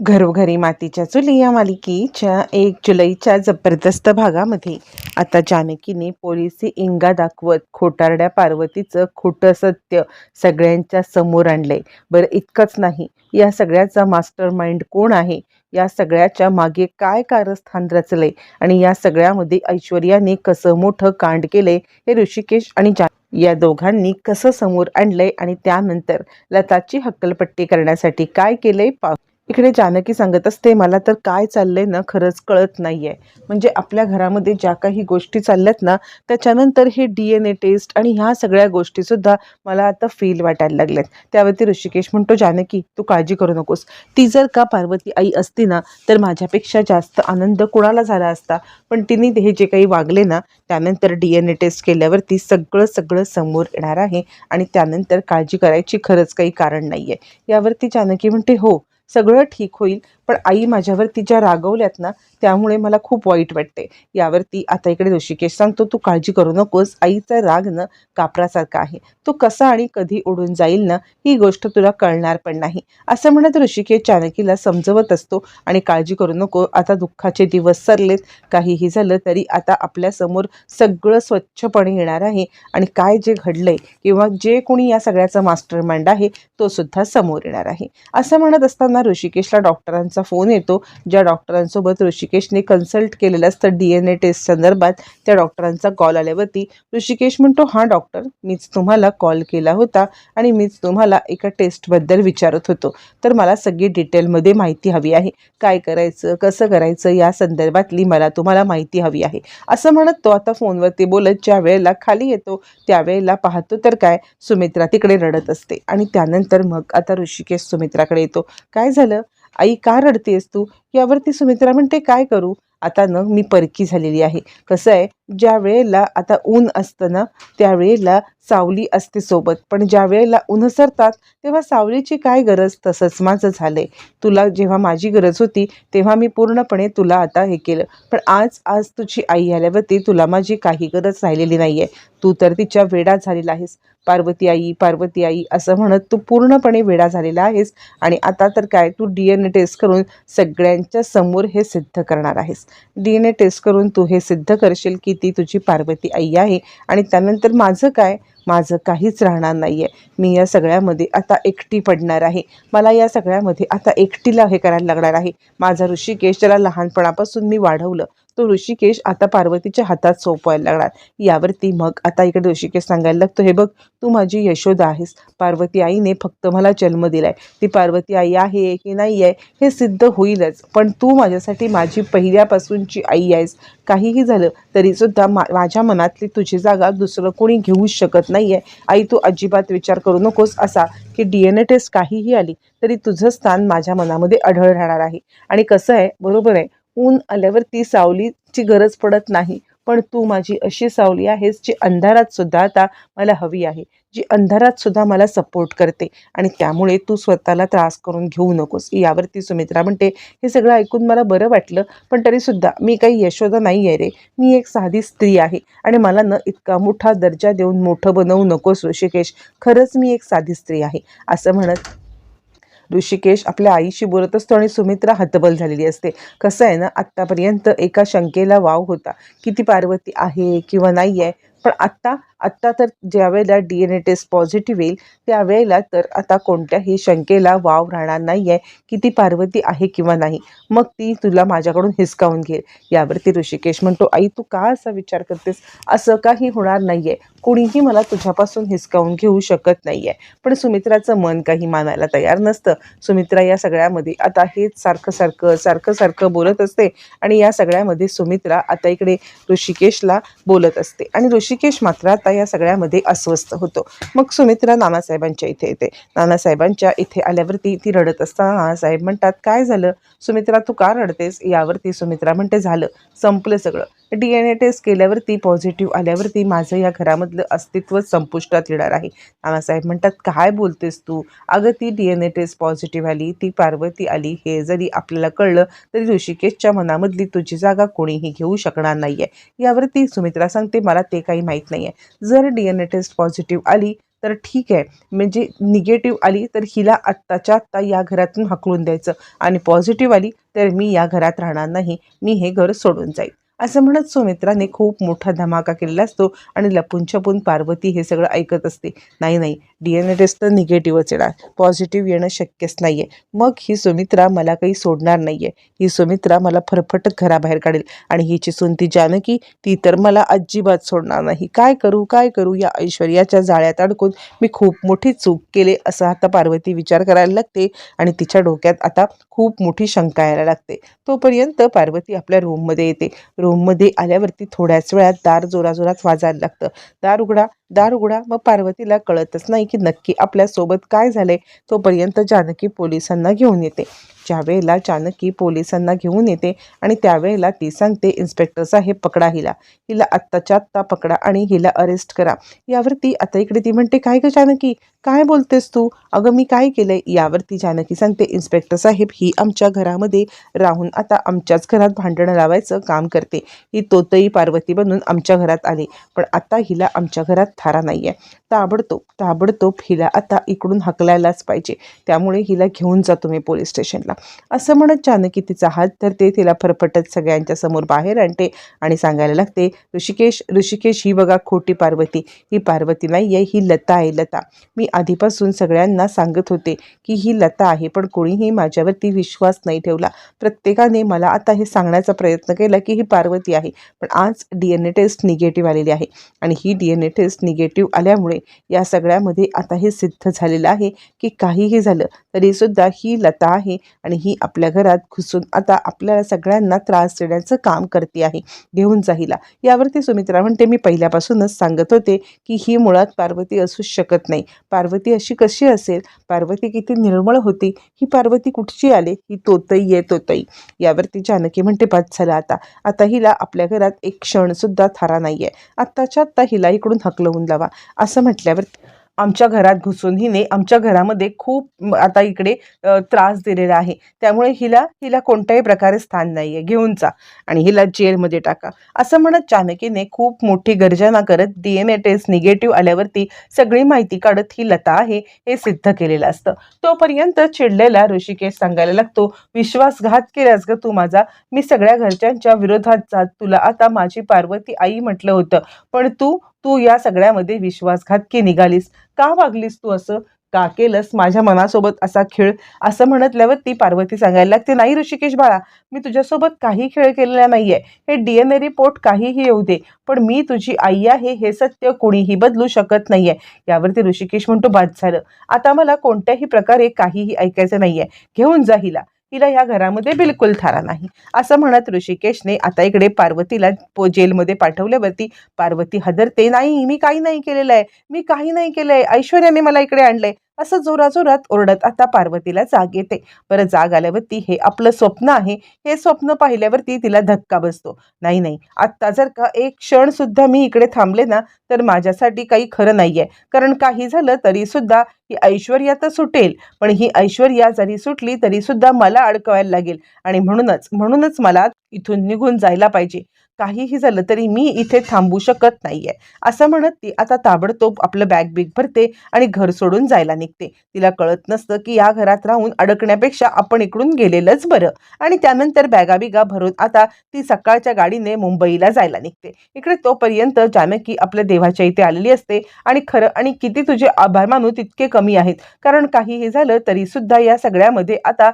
घरोघरी मातीच्या चुली या मालिकेच्या एक जुलैच्या जबरदस्त भागामध्ये आता जानकीने पोलिसी इंगा दाखवत खोटारड्या पार्वतीचं खोटं सत्य सगळ्यांच्या समोर आणलंय. बरं इतकंच नाही. या सगळ्याचा मास्टर माइंड कोण आहे? या सगळ्याच्या मागे काय कारस्थान रचलंय? आणि या सगळ्यामध्ये ऐश्वर्याने कसं मोठं कांड केलंय हे ऋषिकेश आणि जा या दोघांनी कसं समोर आणलंय आणि त्यानंतर लताची हक्कलपट्टी करण्यासाठी काय केलंय पा इकडे जानकी सांगत असते मला तर काय चाललंय ना खरंच कळत नाहीये. म्हणजे आपल्या घरामध्ये ज्या काही गोष्टी चालल्यात ना त्याच्यानंतर हे डी एन ए टेस्ट आणि ह्या सगळ्या गोष्टीसुद्धा मला आता फील वाटायला लागल्यात. त्यावरती ऋषिकेश म्हणतो जानकी तू काळजी करू नकोस. ती जर का पार्वती आई असती ना तर माझ्यापेक्षा जास्त आनंद कुणाला झाला असता? पण तिने हे जे काही वागले ना त्यानंतर डी एन ए टेस्ट केल्यावरती सगळं सगळं समोर येणार आहे आणि त्यानंतर काळजी करायची खरंच काही कारण नाही आहे यावरती जानकी म्हणते हो सगळं ठीक होईल. पण आई माझ्यावरती ज्या रागवल्यात ना त्यामुळे मला खूप वाईट वाटते. यावरती आता इकडे ऋषिकेश सांगतो तू काळजी करू नकोस आईचा राग न कापरासारखा आहे. तो कसा आणि कधी उडून जाईल ना ही गोष्ट तुला कळणार पण नाही. असं म्हणत ऋषिकेश जानकीला समजवत असतो आणि काळजी करू नको आता दुःखाचे दिवस सरलेत. काहीही झालं तरी आता आपल्यासमोर सगळं स्वच्छपणे येणार आहे आणि काय जे घडलंय किंवा जे कोणी या सगळ्याचा मास्टर माइंड आहे तो सुद्धा समोर येणार आहे. असं म्हणत असताना ऋषिकेशला डॉक्टरांचा फोन येतो ज्या डॉक्टरांसोबत ऋषिकेशने कन्सल्ट केलेलं असतं डी एन ए टेस्ट संदर्भात त्या डॉक्टरांचा कॉल आल्यावरती ऋषिकेश म्हणतो हा डॉक्टर मीच तुम्हाला कॉल केला होता आणि मीच तुम्हाला एका टेस्टबद्दल विचारत होतो. तर मला सगळी डिटेलमध्ये माहिती हवी आहे. काय करायचं कसं करायचं या संदर्भातली मला तुम्हाला माहिती हवी आहे. असं म्हणत तो आता फोनवरती बोलत ज्या वेळेला खाली येतो त्यावेळेला पाहतो तर काय सुमित्रा तिकडे रडत असते. आणि त्यानंतर मग आता ऋषिकेश सुमित्राकडे येतो. काय झालं? आई का रडतेस तू? यावरती सुमित्रा म्हणते काय करू? आता न मी परकी झालेली आहे. कसं आहे? ज्या वेळेला आता ऊन असतं ना त्यावेळेला सावली असते सोबत. पण ज्या वेळेला ऊन सरतात तेव्हा सावलीची काय गरज? तसंच माझं झालंय. तुला जेव्हा माझी गरज होती तेव्हा मी पूर्णपणे तुला आता हे केलं. पण आज आज तुझी आई आल्यावरती तुला माझी काही गरज राहिलेली नाही आहे तू तर तिच्या वेडा झालेला आहेस. पार्वती आई पार्वती आई असं म्हणत तू पूर्णपणे वेडा झालेला आहेस. आणि आता तर काय तू डी एन ए टेस्ट करून सगळ्यांच्या समोर हे सिद्ध करणार आहेस. डी एन ए टेस्ट करून तू हे सिद्ध करशील की ती तुझी पार्वती आई आहे. आणि त्यानंतर माझं काय? माझं काहीच राहणार नाही आहे मी या सगळ्यामध्ये आता एकटी पडणार आहे. मला या सगळ्यामध्ये आता एकटीला हे करायला लागणार आहे. माझा ऋषिकेश ज्याला लहानपणापासून मी वाढवलं तो ऋषिकेश आता पार्वतीच्या हातात सोपवायला लागणार. यावरती मग आता इकडे ऋषिकेश सांगायला लागतो हे बघ तू माझी यशोदा आहेस. पार्वती आईने फक्त मला जन्म दिलाय. ती पार्वती आई आहे की नाही आहे हे सिद्ध होईलच. पण तू माझ्यासाठी माझी पहिल्यापासूनची आई आहेस. काहीही झालं तरीसुद्धा मा माझ्या मनातली तुझी जागा दुसरं कोणी घेऊच शकत नाही आहे आई तू अजिबात विचार करू नकोस. असा की डी एन ए टेस्ट काहीही आली तरी तुझं स्थान माझ्या मनामध्ये आढळ राहणार आहे. आणि कसं आहे बरोबर आहे. ऊन आल्यावरती सावलीची गरज पडत नाही. पण तू माझी अशी सावली आहेस जी अंधारात सुद्धा आता मला हवी आहे. जी अंधारात सुद्धा मला सपोर्ट करते. आणि त्यामुळे तू स्वतःला त्रास करून घेऊ नकोस. यावरती सुमित्रा म्हणते हे सगळं ऐकून मला बरं वाटलं पण तरीसुद्धा मी काही यशोदा नाही आहे रे. मी एक साधी स्त्री आहे आणि मला न इतका मोठा दर्जा देऊन मोठं बनवू नकोस ऋषिकेश. खरंच मी एक साधी स्त्री आहे. असं म्हणत ऋषिकेश आपल्या आईशी बोलत असतो आणि सुमित्रा हतबल झालेली असते. कसं आहे ना आत्तापर्यंत एका शंकेला वाव होता. की ती पार्वती आहे किंवा नाही आहे पण आत्ता आत्ता तर ज्यावेळेला D N A test positive येईल त्यावेळेला तर आता कोणत्याही शंकेला वाव राहणार नाही आहे की ती पार्वती आहे किंवा नाही. मग ती तुला माझ्याकडून हिसकावून घेईल. यावरती ऋषिकेश म्हणतो आई तू का असा विचार करतेस? असं काही होणार नाही आहे कोणीही मला तुझ्यापासून हिसकावून घेऊ शकत नाही आहे पण सुमित्राचं मन काही मानायला तयार नसतं. सुमित्रा या सगळ्यामध्ये आता हेच सारखं सारखं सारखं सारखं बोलत असते आणि या सगळ्यामध्ये सुमित्रा आता इकडे ऋषिकेशला बोलत असते. आणि ऋषिकेश मात्र आता या सगळ्यामध्ये अस्वस्थ होतो. मग सुमित्रा नानासाहेबांच्या इथे येते. नानासाहेबांच्या इथे आल्यावरती ती रडत असताना नानासाहेब म्हणतात काय झालं? सुमित्रा तू का रडतेस? यावरती सुमित्रा म्हणते झालं. संपलं सगळं. डी एन ए टेस्ट केल्यावरती पॉझिटिव्ह आल्यावरती माझं या घरामधलं अस्तित्व संपुष्टात येणार आहे. नानासाहेब म्हणतात काय बोलतेस तू? अगं ती D N A test positive आली ती पार्वती आली हे जरी आपल्याला कळलं तरी ऋषिकेशच्या मनामधली तुझी जागा कोणीही घेऊ शकणार नाही आहे यावरती सुमित्रा सांगते मला ते काही माहीत नाही आहे जर D N A test positive आली तर ठीक आहे. म्हणजे निगेटिव्ह आली तर हिला आत्ताच्या आत्ता या घरातून हकलून द्यायचं. आणि पॉझिटिव्ह आली तर मी या घरात राहणार नाही. मी हे घर सोडून जाईल. असं म्हणत सुमित्राने खूप मोठा धमाका केलेला असतो आणि लपून छपून पार्वती हे सगळं ऐकत असते. नाही नाही डी एन ए टेस्ट तर निगेटिव्हच येणार. पॉझिटिव्ह येणं शक्यच नाही आहे मग ही सुमित्रा मला काही सोडणार नाही आहे ही सुमित्रा मला फरफटत घराबाहेर काढेल आणि हिची सुनती जानकी ती तर मला अजिबात सोडणार नाही. काय करू काय करू या ऐश्वर्याच्या जाळ्यात अडकून मी खूप मोठी चूक केले असं आता पार्वती विचार करायला लागते आणि तिच्या डोक्यात आता खूप मोठी शंका यायला लागते. तोपर्यंत पार्वती आपल्या रूममध्ये येते. रूममध्ये आल्यावरती थोड्याच वेळात दार जोराजोरात वाजायला लागतं. दार उघडा दार उघडा मग पार्वतीला कळतच नाही की नक्की आपल्यासोबत काय झालंय तोपर्यंत जानकी पोलिसांना घेऊन येते. ज्यावेळेला जानकी पोलिसांना घेऊन येते आणि त्यावेळेला ती सांगते इन्स्पेक्टर साहेब पकडा हिला. हिला आत्ताच्या आत्ता पकडा आणि हिला अरेस्ट करा. यावरती आता इकडे ती म्हणते काय ग जानकी? काय बोलतेस तू? अगं मी काय केलंय? यावरती जानकी सांगते इन्स्पेक्टर साहेब ही आमच्या घरामध्ये राहून आता आमच्याच घरात भांडणं लावायचं काम करते. ही तोतई पार्वती बनून आमच्या घरात आली. पण आता हिला आमच्या घरात ठरा नाही आहे ताबडतोब ताबडतोब हिला आता इकडून हकलायलाच पाहिजे. त्यामुळे हिला घेऊन जातो मी पोलीस स्टेशनला. असं म्हणत जानकी तिचा हात धरते तिला फरफटत सगळ्यांच्या समोर बाहेर आणते आणि सांगायला लागते ऋषिकेश ऋषिकेश ही बघा खोटी पार्वती. ही पार्वती नाही आहे ही लता आहे लता. मी आधीपासून सगळ्यांना सांगत होते की ही लता आहे पण कोणीही माझ्यावरती विश्वास नाही ठेवला. प्रत्येकाने मला आता हे सांगण्याचा प्रयत्न केला की ही पार्वती आहे पण आज D N A test negative आलेली आहे आणि ही D N A test negative आल्यामुळे या सगळ्यामध्ये आता हे सिद्ध झालेलं आहे की काहीही झालं तरीसुद्धा ही लता आहे आणि ही आपल्या घरात घुसून आता आपल्याला सगळ्यांना त्रास देण्याचं काम करते आहे घेऊन जाईला यावरती सुमित्रा म्हणते मी पहिल्यापासूनच सांगत होते की ही मुळात पार्वती असूच शकत नाही. पार्वती अशी कशी असेल? पार्वती किती निर्मळ होती. ही पार्वती कुठची आले? ही तोतई आहे तोतई. यावरती जानकी म्हणते बाद झालं आता. आता हिला आपल्या घरात एक क्षणसुद्धा थारा नाही आहे आत्ताच्या आत्ता हिला इकडून हकलवून लावा. असं म्हटल्यावर आमच्या घरात घुसून हिने आमच्या घरामध्ये खूप आता इकडे त्रास दिलेला आहे. त्यामुळे हिला हिला कोणत्याही प्रकारे स्थान नाही आहे घेऊन जा आणि हिला जेलमध्ये टाका. असं म्हणत जानकीने खूप मोठी गर्जना करत D N A test negative आल्यावरती सगळी माहिती काढत ही लता आहे हे सिद्ध केलेलं असतं. तोपर्यंत चिडलेला ऋषिकेश सांगायला लागतो विश्वासघात केलास ग तू माझा. मी सगळ्या घरच्यांच्या विरोधात जात. तुला आता माझी पार्वती आई म्हटलं होतं. पण तू तू या सगळ्यामध्ये विश्वासघातकी निघालीस? का वागलीस तू असं? का केलंस माझ्या मनासोबत असा खेळ? असं म्हणतल्यावर ती पार्वती सांगायला लागते नाही ऋषिकेश बाळा मी तुझ्यासोबत काही खेळ केलेला नाही आहे हे डी एन ए रिपोर्ट काहीही येऊ दे पण मी तुझी आई आहे हे सत्य कोणीही बदलू शकत नाही आहे यावरती ऋषिकेश म्हणतो बाद झालं. आता मला कोणत्याही प्रकारे काहीही ऐकायचं नाही आहे घेऊन जा हिला. तिला या घरामध्ये बिलकुल थारा नाही. असं म्हणत ऋषिकेशने आता इकडे पार्वतीला पो जेलमध्ये पाठवल्यावरती पार्वती हदरते नाही मी काही नाही केलेलं आहे. मी काही नाही केलं आहे ऐश्वर्याने मला इकडे आणलंय. असं जोराजोरात ओरडत आता पार्वतीला जाग येते. बरं जाग आल्यावरती हे आपलं स्वप्न आहे. हे स्वप्न पाहिल्यावरती तिला धक्का बसतो. नाही नाही. आत्ता जर का एक क्षण सुद्धा मी इकडे थांबले ना तर माझ्यासाठी काही खरं नाहीये. कारण काही झालं तरी सुद्धा ही ऐश्वर्या तर सुटेल. पण ही ऐश्वर्या जरी सुटली तरी सुद्धा मला अडकवायला लागेल. आणि म्हणूनच म्हणूनच मला इथून निघून जायला पाहिजे. काहीही झालं तरी मी इथे थांबू शकत नाहीये. असं म्हणत ती आता ताबडतोब आपलं बॅग बिग भरते आणि घर सोडून जायला निघते. तिला कळत नसतं की या घरात राहून अडकण्यापेक्षा आपण इकडून गेलेलंच बरं. आणि त्यानंतर बॅगा बिगा भरून आता ती सकाळच्या गाडीने मुंबईला जायला निघते. इकडे तोपर्यंत जानकी आपल्या देवाच्या इथे आलेली असते आणि खरं आणि किती तुझे आभार मानू तितके कमी आहेत. कारण काहीही झालं तरी सुद्धा या सगळ्यामध्ये आता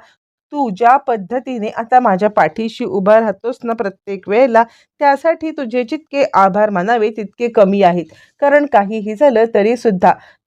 तू ज्या पद्धतीने आता माझ्या पाठीशी उभा राहतोस ना प्रत्येक वेळेला त्यासाठी तुझे जितके आभार मानावे तितके कमी आहेत. कारण काहीही झालं तरी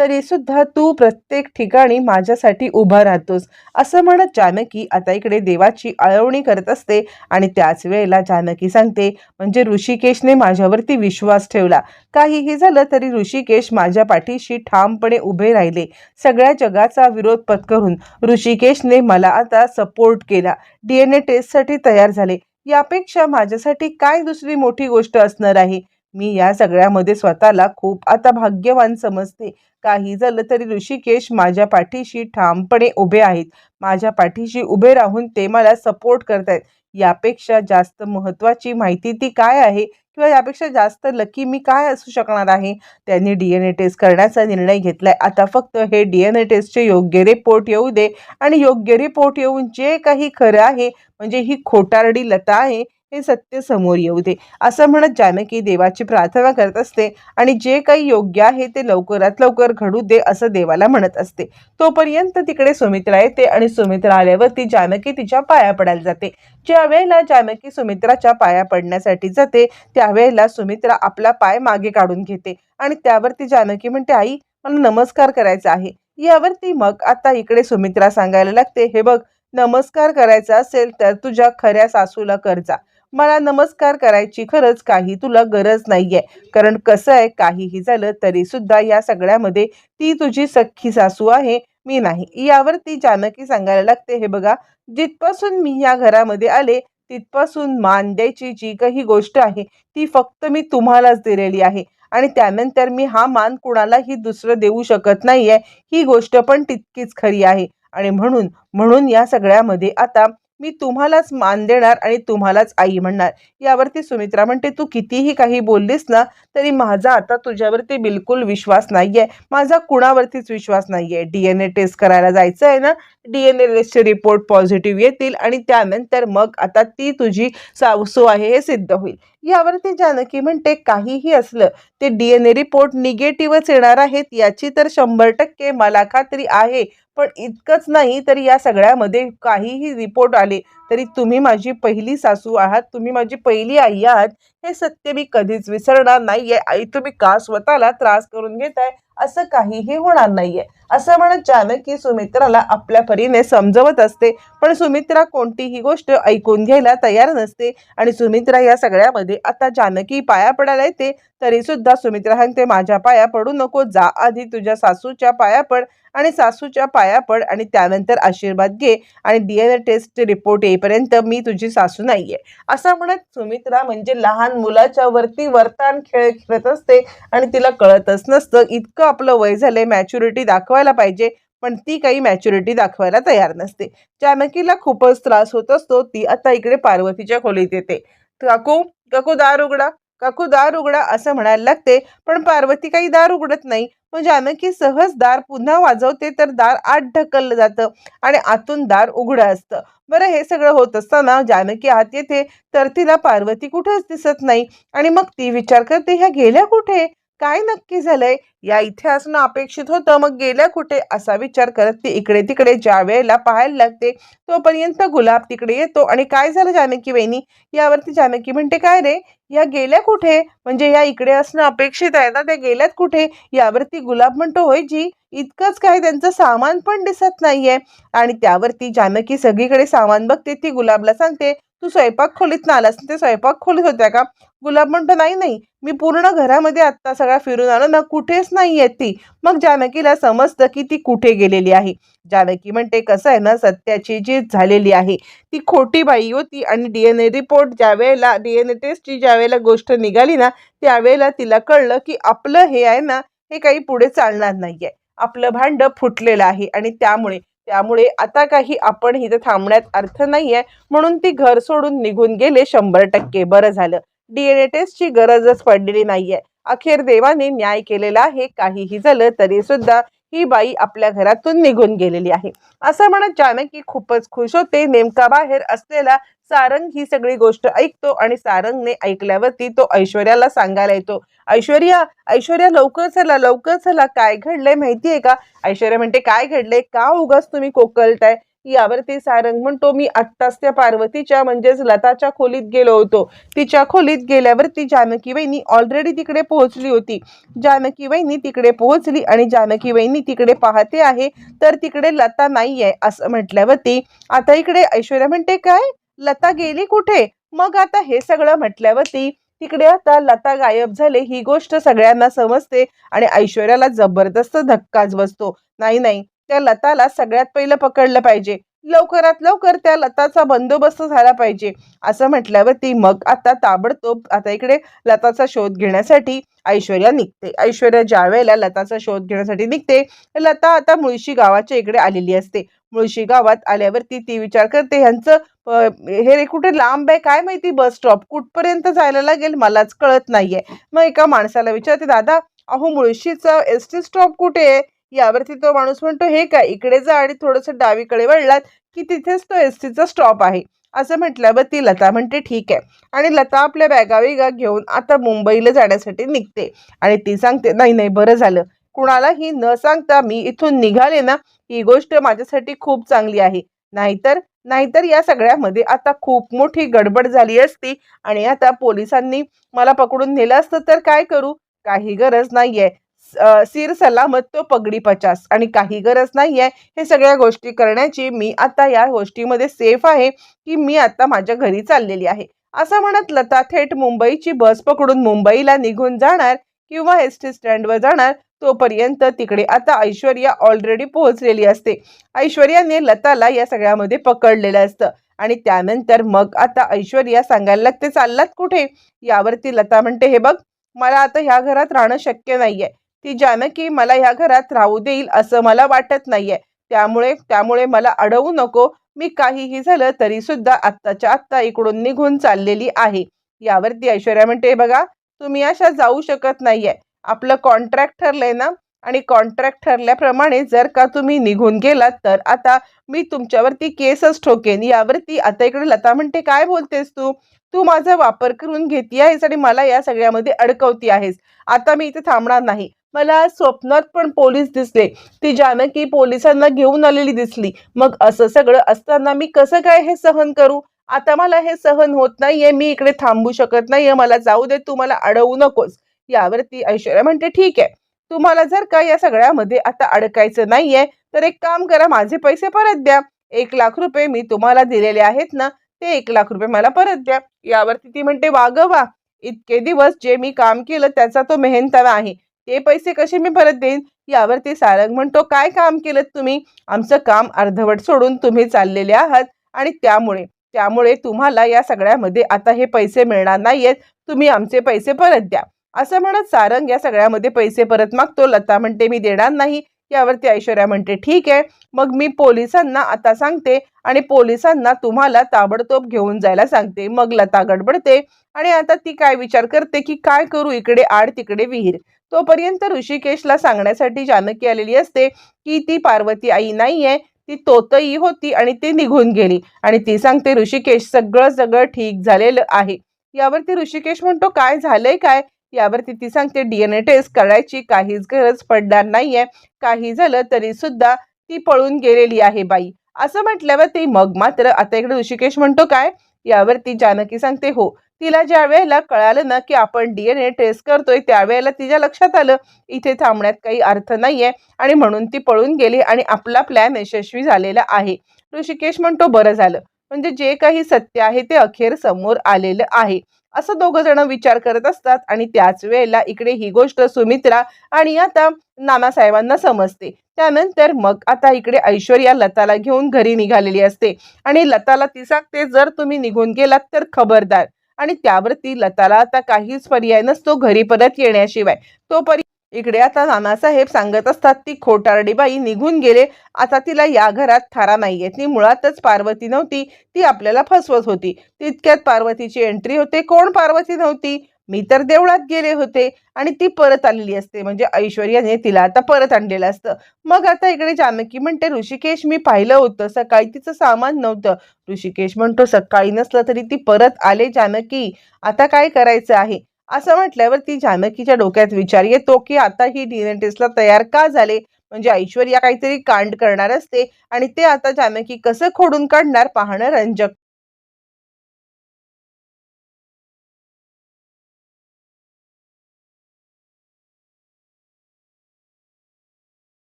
तरीसुद्धा तरी सुद्धा तू प्रत्येक ठिकाणी माझ्यासाठी उभा राहतोस. असं म्हणत जानकी आता इकडे देवाची आळवणी करत असते आणि त्याच वेळेला जानकी सांगते म्हणजे ऋषिकेशने माझ्यावरती विश्वास ठेवला. काहीही झालं तरी ऋषिकेश माझ्या पाठीशी ठामपणे उभे राहिले. सगळ्या जगाचा विरोध पत्करून ऋषिकेशने मला आता सपोर्ट केला. डी एन ए टेस्टसाठी तयार झाले. यापेक्षा माझ्यासाठी काय दुसरी मोठी गोष्ट असणार आहे? मी या सगळ्यामध्ये स्वतःला खूप आता भाग्यवान समजते. काही झालं तरी ऋषिकेश माझ्या पाठीशी ठामपणे उभे आहेत. माझ्या पाठीशी उभे राहून ते मला सपोर्ट करतायत. यापेक्षा जास्त महत्त्वाची माहिती ती काय आहे? किंवा यापेक्षा जास्त लकी मी काय असू शकणार आहे? त्यांनी डी एन ए टेस्ट करण्याचा निर्णय घेतलाय. आता फक्त हे डी एन ए टेस्टचे योग्य रिपोर्ट येऊ दे. आणि योग्य रिपोर्ट येऊन जे काही खरं आहे म्हणजे ही खोटारडी लता आहे हे सत्य समोर येऊ दे. असं म्हणत जानकी देवाची प्रार्थना करत असते आणि जे काही योग्य आहे ते लवकरात लवकर घडू दे असं देवाला म्हणत असते. तोपर्यंत तिकडे सुमित्रा येते आणि सुमित्रा आल्यावरती जानकी तिच्या पाया पडायला जाते. ज्या वेळेला जानकी सुमित्राच्या पाया पडण्यासाठी जाते त्यावेळेला सुमित्रा आपला पाय मागे काढून घेते आणि त्यावरती जानकी म्हणते आई मला नमस्कार करायचा आहे. यावरती मग आता इकडे सुमित्रा सांगायला लागते हे बघ नमस्कार करायचा असेल तर तुझ्या खऱ्या सासूला कर जा. मला नमस्कार करायची खरंच काही तुला गरज नाहीये. कारण कसं आहे काहीही झालं तरी सुद्धा या सगळ्यामध्ये ती तुझी सख्खी सासू आहे मी नाही. यावर ती जानकी सांगायला लागते हे बघा जिथपासून मी या घरामध्ये आले तिथपासून मान द्यायची जी काही गोष्ट आहे ती फक्त मी तुम्हालाच दिलेली आहे. आणि त्यानंतर मी हा मान कुणालाही दुसरं देऊ शकत नाहीये. ही गोष्ट पण तितकीच खरी आहे. आणि म्हणून म्हणून या सगळ्यामध्ये आता मी तुम्हालाच मान देणार आणि तुम्हालाच आई म्हणणार. यावरती सुमित्रा म्हणते तू कितीही काही बोललीस ना तरी माझा आता तुझ्यावरती बिलकुल विश्वास नाहीये. माझा कुणावरतीच विश्वास नाहीये. डी एन ए टेस्ट करायला जायचं आहे ना डी एन ए टेस्टचे रिपोर्ट पॉझिटिव्ह येतील आणि त्यानंतर मग आता ती तुझी सावसू आहे हे सिद्ध होईल. यावरती जानकी म्हणते काहीही असलं ते डी एन ए रिपोर्ट निगेटिव्हच येणार आहेत. याची तर शंभर टक्के मला खात्री आहे. पण इतकंच नाही तर या सगळ्यामध्ये काहीही रिपोर्ट आले तरी तुम्ही माझी पहिली सासू आहात तुम्ही माझी पहिली आई आहात हे सत्य मी कधीच विसरणार नाहीये. आई तुम्ही का स्वतःला त्रास करून घेताय? असं काहीही होणार नाहीये. असं म्हणत जानकी सुमित्राला आपल्या परीने समजवत असते. पण सुमित्रा कोणतीही गोष्ट ऐकून घ्यायला तयार नसते आणि सुमित्रा या सगळ्यामध्ये आता जानकी पाया पडायला येते. तरी सुद्धा सुमित्रा सांगते माझ्या पाया पडू नको जा आधी तुझ्या सासूच्या पाया पड आणि सासूच्या पाया पड आणि त्यानंतर आशीर्वाद घे आणि D N A test report येईपर्यंत मी तुझी सासू नाहीये. असं म्हणत सुमित्रा म्हणजे लहान मुलाच्या वरती वर्तान खेळ खेळत असते आणि तिला कळतच नसतं. इतकं आपलं वय झालंय मॅच्युरिटी दाखवायला पाहिजे पण ती काही मॅच्युरिटी दाखवायला तयार नसते. जानकीला खूपच त्रास होत असतो. ती आता इकडे पार्वतीच्या खोलीत येते. काकू काकू दार उघडा. काकू दार उघडा असं म्हणायला लागते. पण पार्वती काही दार उघडत नाही. मग जानकी सहज दार पुन्हा वाजवते तर दार आत ढकललं जातं आणि आतून दार उघडं असतं. बरं हे सगळं होत असताना जानकी आत येते तर तिला पार्वती कुठंच दिसत नाही. आणि मग ती विचार करते ह्या गेल्या कुठे? काय नक्की झालंय? या इथे असणं अपेक्षित होतं. मग गेल्या कुठे? असा विचार करत ती इकडे तिकडे ज्या वेळेला पाहायला लागते तोपर्यंत गुलाब तिकडे येतो. आणि काय झालं जानकी वहिनी यावरती जानकी म्हणते काय रे? या गेल्या कुठे? म्हणजे या इकडे असणं अपेक्षित आहे ना त्या गेल्यात कुठे? यावरती गुलाब म्हणतो होय जी इतकंच काय त्यांचं सामान पण दिसत नाहीये. आणि त्यावरती जानकी सगळीकडे सामान बघते ती गुलाबला सांगते तू स्वयंपाक खोलीत ना आलास ते स्वयंपाक खोलीत होत्या का? गुलाब म्हणतो नाही नाही मी पूर्ण घरामध्ये आत्ता सगळा फिरून आलो ना कुठेच नाही आहेत ती. मग जानकीला समजतं की ती कुठे गेलेली आहे. जानकी म्हणते कसं आहे ना सत्याची जी झालेली आहे ती खोटी बाई होती आणि डी एन ए रिपोर्ट ज्या वेळेला डी एन ए टेस्टची ज्या वेळेला गोष्ट निघाली ना त्यावेळेला तिला कळलं की आपलं हे आहे ना हे काही पुढे चालणार नाही आहे आपलं भांडं फुटलेलं आहे आणि त्यामुळे त्यामुळे आता काही आपण इथं थांबण्यात अर्थ नाही आहे म्हणून ती घर सोडून निघून गेले शंभर टक्के. बरं झालं. डी एन ए टेस्टची गरजच पडलेली नाहीये. अखेर देवाने न्याय केलेला आहे. काहीही झालं तरी सुद्धा ही बाई आपल्या घरातून निघून गेलेली आहे. असं म्हणत जानकी खूपच खुश होते. नेमका बाहेर असलेला सारंग ही सगळी गोष्ट ऐकतो आणि सारंगने ऐकल्यावरती तो ऐश्वर्याला सांगायला येतो. ऐश्वर्या ऐश्वर्या लवकर चला लवकर चला. काय घडलंय माहितीये का? ऐश्वर्या म्हणते काय घडलंय? का उगाच तुम्ही कोकलताय यावरती सारंग म्हणतो मी आत्ताच त्या पार्वतीच्या म्हणजेच लताच्या खोलीत गेलो होतो. तिच्या खोलीत गेल्यावरती जानकी वहिनी ऑलरेडी तिकडे पोहोचली होती. जानकी वहिनी तिकडे पोहोचली आणि जानकी वहिनी तिकडे पाहते आहे तर तिकडे लता नाही आहे असं म्हटल्यावरती आता इकडे ऐश्वर्या म्हणते काय? लता गेली कुठे? मग आता हे सगळं म्हटल्यावरती तिकडे आता लता गायब झाले ही गोष्ट सगळ्यांना समजते आणि ऐश्वर्याला जबरदस्त धक्काच बसतो. नाही नाही त्या लताला सगळ्यात पहिलं पकडलं पाहिजे. लवकरात लवकर त्या लताचा बंदोबस्त झाला पाहिजे. असं म्हटल्यावरती मग आता ताबडतोब आता इकडे लताचा शोध घेण्यासाठी ऐश्वर्या निघते. ऐश्वर्या ज्या वेळेला लताचा शोध घेण्यासाठी निघते लता आता मुळशी गावाच्या इकडे आलेली असते. मुळशी गावात आल्यावरती ती विचार करते ह्यांचं हे रे कुठे लांब आहे काय माहिती बस स्टॉप कुठपर्यंत जायला लागेल? मलाच कळत नाहीये. मग एका माणसाला विचारते दादा अहो मुळशीचा एस टी स्टॉप कुठे आहे? यावरती तो माणूस म्हणतो हे काय इकडे जा आणि थोडंसं डावीकडे वळलात की तिथेच तो एस टीचा स्टॉप आहे. असं म्हटल्यावर ती लता म्हणते ठीक आहे. आणि लता आपल्या बॅगा घेऊन आता मुंबईला जाण्यासाठी निघते. आणि ती सांगते नाही नाही बरं झालं. कुणालाही न सांगता मी इथून निघाले ना ही गोष्ट माझ्यासाठी खूप चांगली आहे. नाहीतर नाहीतर या सगळ्यामध्ये आता खूप मोठी गडबड झाली असती आणि आता पोलिसांनी मला पकडून नेलं असतं तर काय करू? काही गरज नाहीये. स- सिर सलामत तो पगडी पचास आणि काही गरज नाहीये. हे सगळ्या गोष्टी करण्याची मी आता या गोष्टीमध्ये सेफ आहे की मी आता माझ्या घरी चाललेली आहे. असं म्हणत लता थेट मुंबईची बस पकडून मुंबईला निघून जाणार. किंवा एस टी स्टँडवर जाणार तोपर्यंत तिकडे आता ऐश्वर्या ऑलरेडी पोहोचलेली असते. ऐश्वर्याने लताला या सगळ्यामध्ये पकडलेलं असतं. आणि त्यानंतर मग आता ऐश्वर्या सांगायला लागते चाललात कुठे? यावरती लता म्हणते हे बघ मला आता ह्या घरात राहणं शक्य नाहीये. ती जानकी मला ह्या घरात राहू देईल असं मला वाटत नाहीये. त्यामुळे त्यामुळे मला अडवू नको. मी काहीही झालं तरी सुद्धा आत्ताच्या आत्ता इकडून निघून चाललेली आहे. यावरती ऐश्वर्या म्हणते "हे बघा तुम्ही अशा जाऊ शकत नाहीये. आपलं कॉन्ट्रॅक्ट ठरलंय ना आणि कॉन्ट्रॅक्ट ठरल्याप्रमाणे जर का तुम्ही निघून गेलात तर आता मी तुमच्यावरती केसच ठोकेन. यावरती आता इकडे लता म्हणते काय बोलतेस तू? तू माझा वापर करून घेती आहेस आणि मला या सगळ्यामध्ये अडकवती आहेस. आता मी इथे थांबणार नाही. मला स्वप्नात पण पोलीस दिसले. ती जानकी पोलिसांना घेऊन आलेली दिसली. मग असं सगळं असताना मी कसं काय हे सहन करू? आता मला हे सहन होत नाहीये मी इकडे थांबू शकत नाहीये मला जाऊ दे तू मला अडवू नकोस. यावरती ऐश्वर्या म्हणते ठीक आहे तुम्हाला जर का या सगळ्यामध्ये आता अडकायचं नाहीये तर एक काम करा माझे पैसे परत द्या. एक लाख रुपये मी तुम्हाला दिलेले आहेत ना ते एक लाख रुपये मला परत द्या. यावरती ती म्हणते वागवा वा इतके दिवस जे मी काम केलं त्याचा तो मेहनतावा आहे. ते पैसे कसे मी परत देईन? यावरती सारंग म्हणतो काय काम केलं तुम्ही? आमचं काम अर्धवट सोडून तुम्ही चाललेले आहात आणि त्यामुळे त्यामुळे तुम्हाला या सगळ्यामध्ये आता हे पैसे मिळणार नाहीयेत. तुम्ही आमचे पैसे परत द्या. असं म्हणत सारंग या सगळ्यामध्ये पैसे परत मागतो. लता म्हणते मी देणार नाही. यावरती ऐश्वर्या म्हणते ठीक आहे. मग मी पोलिसांना आता सांगते आणि पोलिसांना तुम्हाला ताबडतोब घेऊन जायला सांगते. मग लता गडबडते आणि आता ती काय विचार करते की काय करू इकडे आड तिकडे विहीर. तोपर्यंत ऋषिकेशला सांगण्यासाठी जानकी आलेली असते की ती पार्वती आई नाहीये. ती तोतई होती आणि ती निघून गेली. आणि ती सांगते ऋषिकेश सगळं सगळं ठीक झालेलं आहे. यावरती ऋषिकेश म्हणतो काय झालंय काय? यावरती ती सांगते डीएनए टेस्ट करायची काहीच गरज पडणार नाहीये. काही झालं तरी सुद्धा ती पळून गेलेली आहे बाई. असं म्हटल्यावर ती मग मात्र आता इकडे ऋषिकेश म्हणतो काय? यावरती जानकी सांगते हो तिला ज्या वेळेला कळालं ना की आपण डीएनए टेस्ट करतोय त्यावेळेला तिच्या लक्षात आलं इथे थांबण्यात काही अर्थ नाहीये आणि म्हणून ती पळून गेली आणि आपला प्लॅन यशस्वी झालेला आहे. ऋषिकेश म्हणतो बरं झालं. म्हणजे जे काही सत्य आहे ते अखेर समोर आलेलं आहे. असं दोघं जण विचार करत असतात आणि त्याच वेळेला इकडे ही गोष्ट सुमित्रा आणि आता नानासाहेबांना समजते. त्यानंतर मग आता इकडे ऐश्वर्या लताला घेऊन घरी निघालेली असते आणि लताला ती सांगते जर तुम्ही निघून गेलात तर खबरदार. आणि त्यावरती लताला आता काहीच पर्याय नसतो घरी परत येण्याशिवाय. तो परी इकडे आता नानासाहेब सांगत असतात ती खोटारडीबाई निघून गेले. आता तिला या घरात थारा नाहीये. ती मुळातच पार्वती नव्हती. ती आपल्याला फसवत होती. तितक्यात पार्वतीची एंट्री होते. कोण पार्वती नव्हती? मी तर देवळात गेले होते आणि ती परत आलेली असते. म्हणजे ऐश्वर्याने तिला आता परत आणलेलं असतं. मग आता इकडे जानकी म्हणते ऋषिकेश मी पाहिलं होतं. सकाळी तिचं सामान नव्हतं. ऋषिकेश म्हणतो सकाळी नसलं तरी ती परत आले जानकी. आता काय करायचं आहे? असं म्हटल्यावर ती जानकीच्या डोक्यात विचार येतो की आता ही डिनेटेसला टेस्टला तयार का झाले? म्हणजे ऐश्वर्या काहीतरी कांड करणार असते आणि ते आता जानकी कसं खोडून काढणार? पाहणं रंजक.